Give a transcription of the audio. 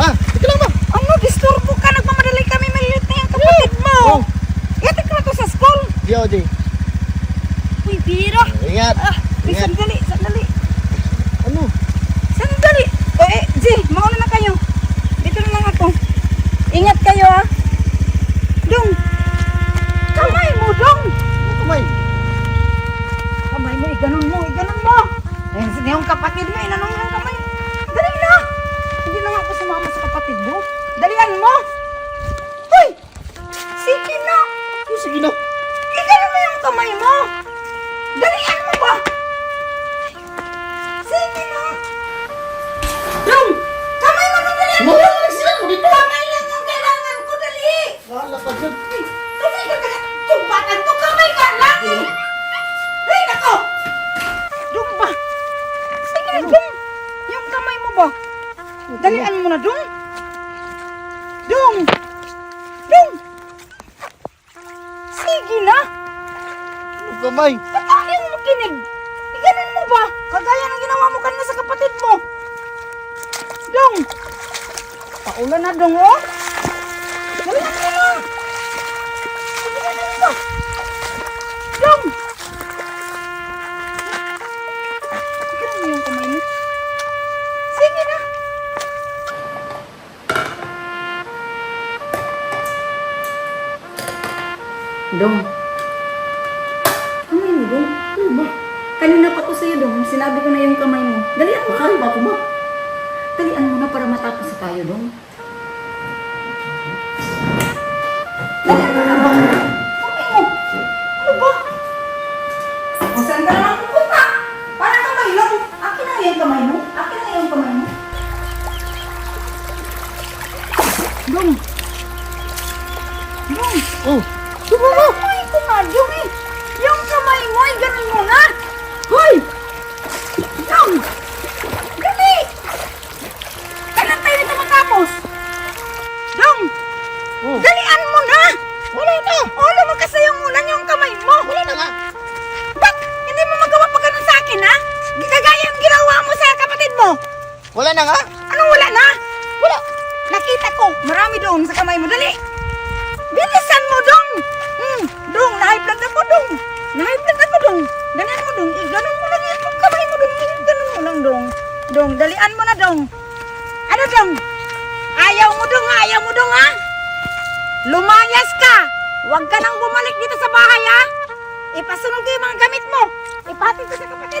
Ma, ito lang ma. Ano, disturbo ka. Nagmamadali kami. Malilit na yung kapatid mo. Oh. Yatik na to sa school. Di ako, di. Uy, biro. Ingat. Ah, Ingat. sandali, sandali. Ano? Sandali. Eh, G, mauna kapatid mo. Dalian mo. Hoy! Sige na. Oh, sige na. Iganon mo yung kamay mo. Dalian mo ba? Sige na. Dong! Kamay mo na dalian mo. Sila. Dito. Kamay lang ang kailangan ko, dali. Wala ka dyan. Ay, Tumigil ka na. Yung batang to, kamay ka lang. Ay, nako. Dong ba? Sige na, Dong. Yung kamay mo ba? Dalian mo na, Dong. Kamay? Ba't ayaw mo kinig? Iganon mo ba? Kagaya ng ginawa mo kanina sa kapatid mo. Dong! Paulan na, Dong, oh! Dalihan mo na! Na, Dong ba? Dong! Iganon mo yung kamay mo. Sige na! Dong. Mo, Dong. Ano ba? Kanina pa ko sa'yo, Dong. Sinabi ko na yung kamay mo. Dalian mo. Bakal ba ako ma? Dalian mo na para matapos tayo, Dong. Dalian mo na. Kamay mo. Ano ba? Kung saan ka naman pupunta? Parang kamay lang. Akin na yung kamay mo. Akin na yung kamay mo. Dong. Dong. Oh, Kamay ko nga, Dong eh. Yung kamay mo, ay ganun mo na. Hoy! Dong! Dali! Kailan tayo nito matapos? Dong! oh. Dalian mo na! Wala na! O, lumakas na yung ulan yung kamay mo! Wala na nga. Ba't hindi mo magawa pa ganun sa akin, ha? Gagaya yung ginawa mo sa kapatid mo! Wala na nga. Anong wala na? Wala! Nakita ko, marami doon sa kamay mo. Dali! Dong! Ano, Dong? Ayaw mo, Dong! Ayaw mo, Dong, ha? Lumayas ka! Huwag ka nang bumalik dito sa bahay, ha? Ipasunod ko yung mga gamit mo! Ipatid ko sa kapatid